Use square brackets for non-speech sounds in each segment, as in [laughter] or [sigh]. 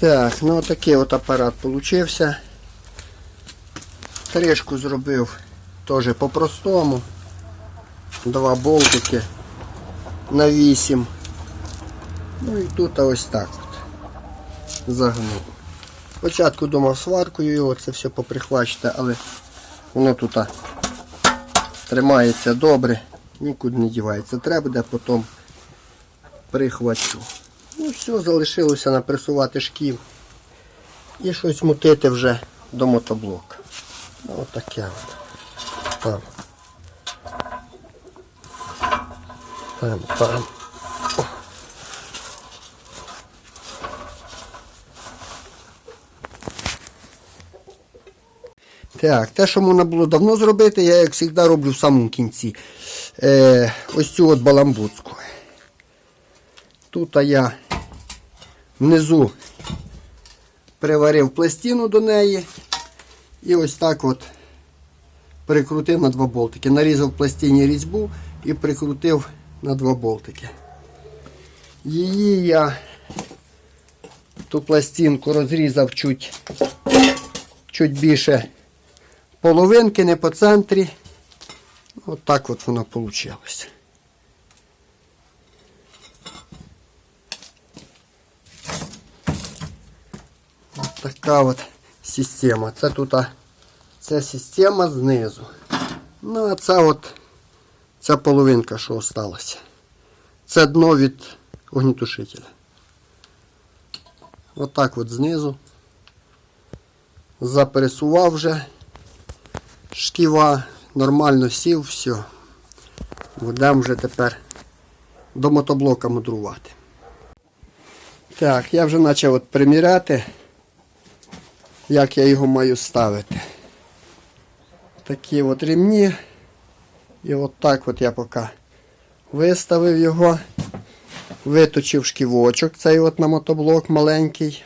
Так, ну такий от апарат получився. Стрижку зробив теж по-простому. Два болтики на 8. Ну і тут ось так от. Загнув. Спочатку думав сваркою його це все поприхвачити, але воно тут тримається добре, нікуди не дівається. Треба буде потім прихвачу. Ну все, залишилося напресувати шків і щось мутити вже до мотоблока. Ну, Отаке от. Там, там. Так, те, що можна було давно зробити, я, як завжди, роблю в самому кінці. Е, ось цю от баламбуцку. Тут я внизу приварив пластину до неї і ось так от прикрутив на два болтики. Нарізав пластині різьбу і прикрутив на два болтики. Її я ту пластинку розрізав чуть, чуть більше половинки, не по центрі. От так от воно вийшло. Така от система. Це тут це система знизу. Ну, а це от ця половинка, що осталася. Це дно від огнітушителя. Отак от знизу. Запересував вже шківа, нормально сів, все. Будемо вже тепер до мотоблока мудрувати. Так, я вже почав от приміряти, як я його маю ставити. Такі от ремні. І от так от я поки виставив його, виточив шківочок, цей от на мотоблок маленький.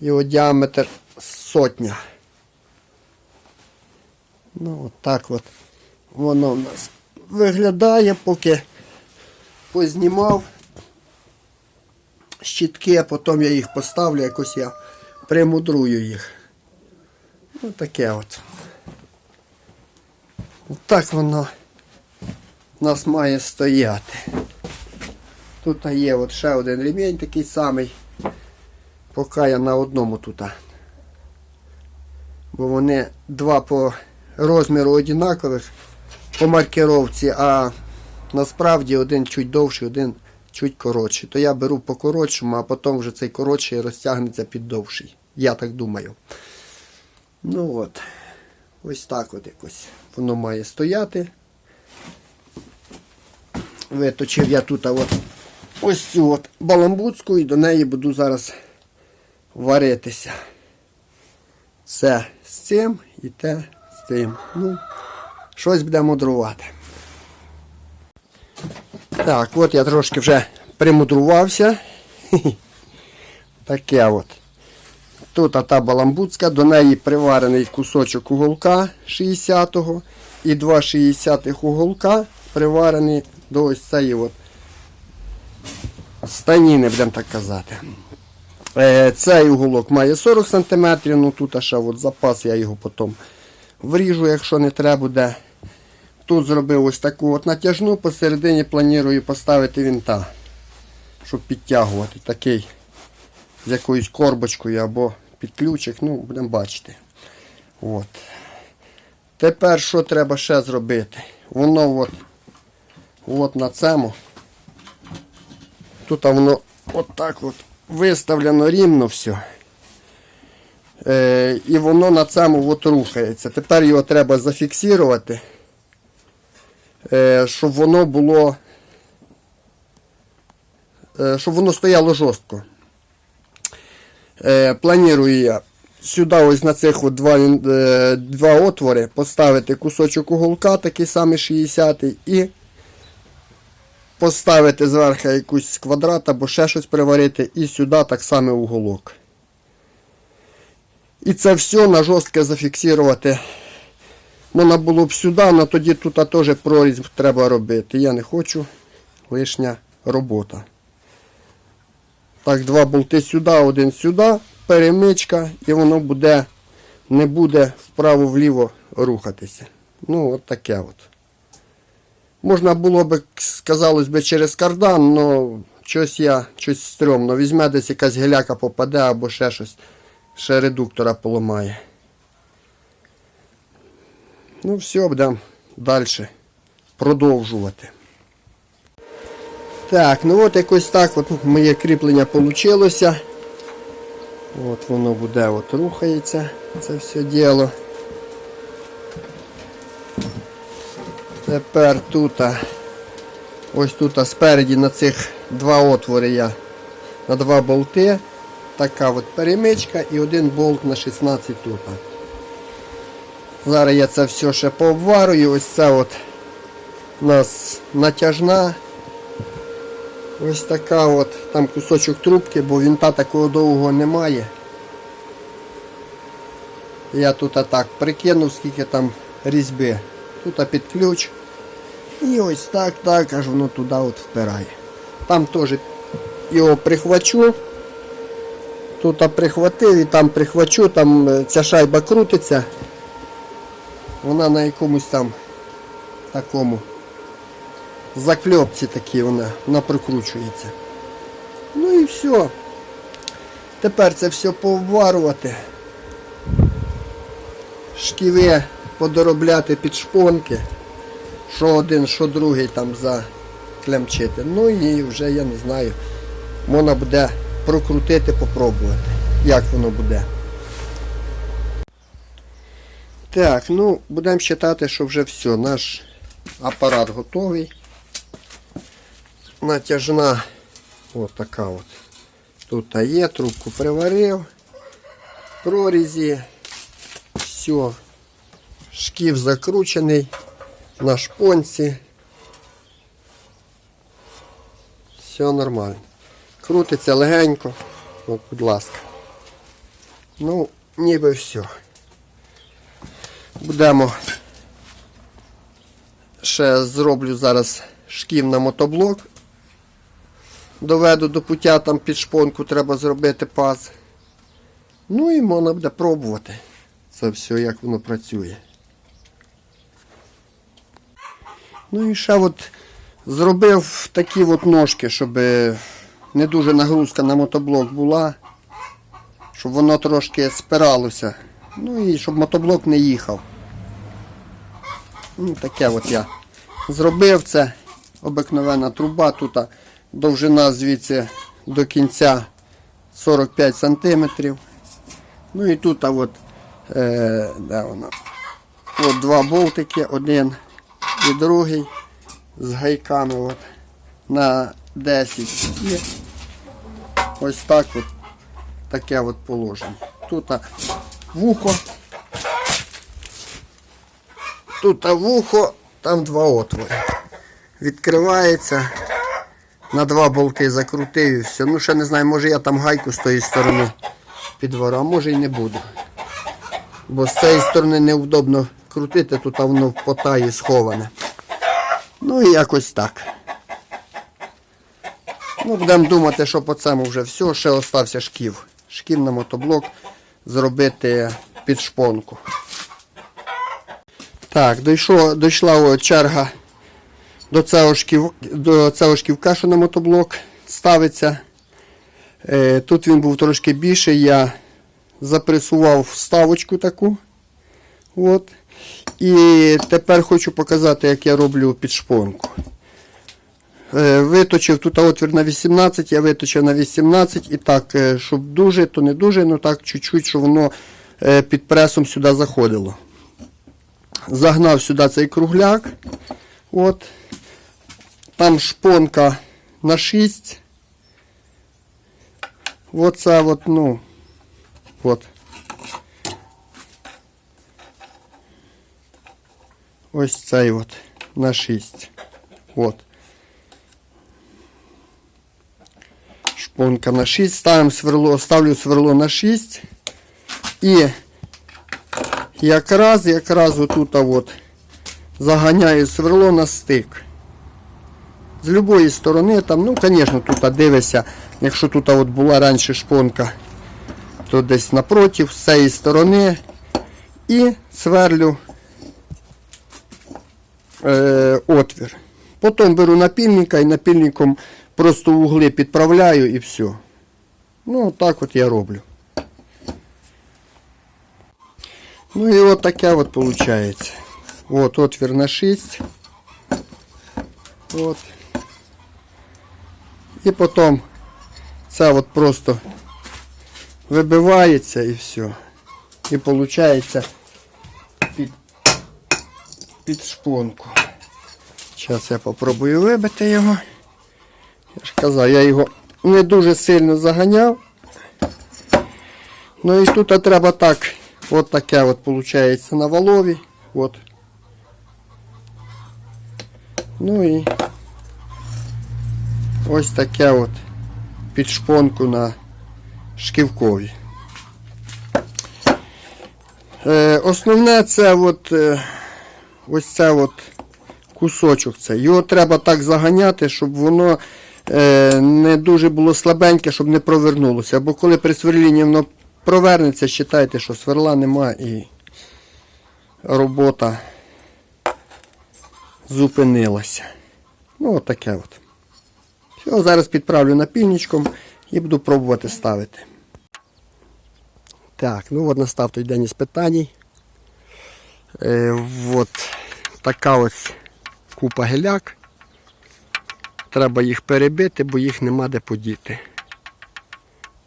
Його діаметр сотня. Ну, от от воно в нас виглядає, поки познімав щітки, а потім я їх поставлю, якось я примудрую їх. Ну таке от. Так воно у нас має стояти. Тут є от ще один ремінь такий самий. Поки я на одному тут. Бо вони два по розміру однакових по маркировці, а насправді один чуть довший, один чуть коротший. То я беру по коротшому, а потім вже цей коротший розтягнеться під довший. Я так думаю. Ну от. Ось так от якось воно має стояти. Виточив я тут от ось цю от баламбуцку і до неї буду зараз варитися. Це з цим і те з тим. Ну, щось буде мудрувати. Так, от я трошки вже примудрувався. [laughs] Таке от. Тут та баламбуцька, до неї приварений кусочок уголка 60-го і два 60-х уголка приварені до ось цієї от станіни, будемо так казати. Е, Цей уголок має 40 см, ну тут ще от запас, я його потім вріжу, якщо не треба буде. Тут зробив ось таку от натяжну, посередині планую поставити вінта, щоб підтягувати такий з якоюсь корбочкою або під ключик, ну, будемо бачити. От. Тепер що треба ще зробити? Воно от, от на цьому. Тут воно отак от виставлено рівно все. Е, і воно на цьому от рухається. Тепер його треба зафіксувати, е, щоб воно було, е, щоб воно стояло жорстко. Е, планую я сюди ось на цих от два, е, два отвори поставити кусочок уголка, такий самий 60 і поставити зверху якусь квадрат або ще щось приварити і сюди так само уголок. І це все на жорстко зафіксувати. Можна було б сюди, але тоді тут теж прорізь треба робити. Я не хочу лишня робота. Так, два болти сюди, один сюди, перемичка, і воно буде, не буде вправо-вліво рухатися. Ну, от таке от. Можна було би, сказалось би, через кардан, але щось я, щось стрьомно. Візьме десь якась геляка попаде або ще щось. Ще редуктора поламає. Ну, все, будемо далі продовжувати. Так, ну от якось так от моє кріплення вийшло. От воно буде, от рухається це все діло. Тепер тут, ось тут спереді на цих два отвори я на два болти. Така от перемичка і один болт на 16 тут. Зараз я це все ще пообварую. Ось це от у нас натяжна. Ось така от, там кусочок трубки, бо вінта такого довгого немає. Я тут так прикинув, скільки там різьби. Тут під ключ. І ось так, так, аж воно туди от впирає. Там теж його прихвачу. Тут прихватив і там прихвачу, там е, ця шайба крутиться. Вона на якомусь там такому закльопці такі вона, вона прикручується. Ну і все. Тепер це все пообварувати. Шківи подоробляти під шпонки. Що один, що другий там заклямчити. Ну і вже я не знаю. Можна буде прокрутити, попробувати, як воно буде. Так, ну, будемо вважати, що вже все, наш апарат готовий. Натяжна от така от. Тут є, трубку приварив, прорізі, все, шків закручений на шпонці. Все нормально. Крутиться легенько. От, будь ласка. Ну, ніби все. Будемо ще зроблю зараз шків на мотоблок. Доведу до пуття, там під шпонку треба зробити паз. Ну і можна буде пробувати. Це все, як воно працює. Ну і ще от зробив такі от ножки, щоб не дуже нагрузка на мотоблок була, щоб воно трошки спиралося. Ну і щоб мотоблок не їхав. Ну, таке от я зробив це. Обикновена труба. Тут а, довжина звідси до кінця 45 см. Ну і тут а, от, е, де воно? От два болтики, один і другий з гайками от, на 10. І ось так от таке от положення. Тут а, вухо. Тут а вухо, там два отвори. Відкривається. На два болти закрутив і все. Ну ще не знаю, може я там гайку з тої сторони підвору, а може і не буду. Бо з цієї сторони невдобно крутити, тут воно в потаї сховане. Ну і якось так. Ну, будемо думати, що по цьому вже все. Ще остався шків. Шків на мотоблок зробити під шпонку. Так, дійшло, дійшла черга до цього, шків, до цього шківка, на мотоблок ставиться. Е, тут він був трошки більший, я запресував вставочку таку. От. І тепер хочу показати, як я роблю під шпонку. Е, Виточив тут отвір на 18, я виточив на 18 і так, е, щоб дуже, то не дуже, ну так чуть-чуть, щоб воно під пресом сюди заходило. Загнав сюди цей кругляк. От. Там шпонка на 6. Оце от, ну. От. Ось цей от на 6. От. Шпонка на 6. Ставимо сверло, ставлю сверло на 6. І якраз, якраз отут от заганяю сверло на стик. З будь-якої сторони, там, ну, звісно, тут дивишся, якщо тут от була раніше шпонка, то десь напротив, з цієї сторони. І сверлю е, отвір. Потім беру напільника і напільником просто угли підправляю і все. Ну, так от я роблю. Ну і от таке от виходить. От отвір на 6. От. І потім це от просто вибивається і все. І виходить під, під шпонку. Зараз я попробую вибити його. Я ж казав, я його не дуже сильно заганяв. Ну і тут треба так, от таке от виходить на валові. От. Ну і ось таке от під шпонку на шківкові. Е, основне це от, е, ось це от кусочок. Це. Його треба так заганяти, щоб воно е, не дуже було слабеньке, щоб не провернулося. Бо коли при сверлінні воно провернеться, вважайте, що сверла нема і робота зупинилася. Ну, от таке от. Все, зараз підправлю напільничком і буду пробувати ставити. Так, ну от настав той день із питань. Е, от така ось купа геляк. Треба їх перебити, бо їх нема де подіти.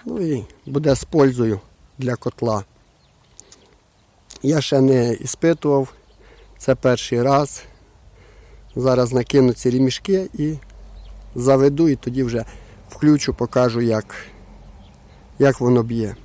Ну і буде з пользою для котла. Я ще не іспитував. Це перший раз. Зараз накину ці рімішки і заведу, і тоді вже включу, покажу, як, як воно б'є.